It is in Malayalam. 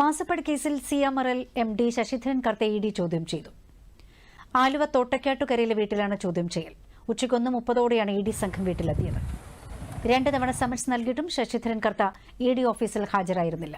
മാസപ്പടി കേസിൽ സിയാമറൽ M D Sasidharan കർത്തെ E D ചോദ്യം ചെയ്തു. ആലുവ തോട്ടക്കാട്ടുകരയിലെ വീട്ടിലാണ് ചോദ്യം ചെയ്യൽ. ഉച്ചയ്ക്കൊന്ന് മുപ്പതോടെയാണ് ഇ ഡി സംഘം വീട്ടിലെത്തിയത്. രണ്ട് തവണ സമൻസ് നൽകിയിട്ടും ശശിധരൻ കർത്ത ഇ ഡി ഓഫീസിൽ ഹാജരായിരുന്നില്ല.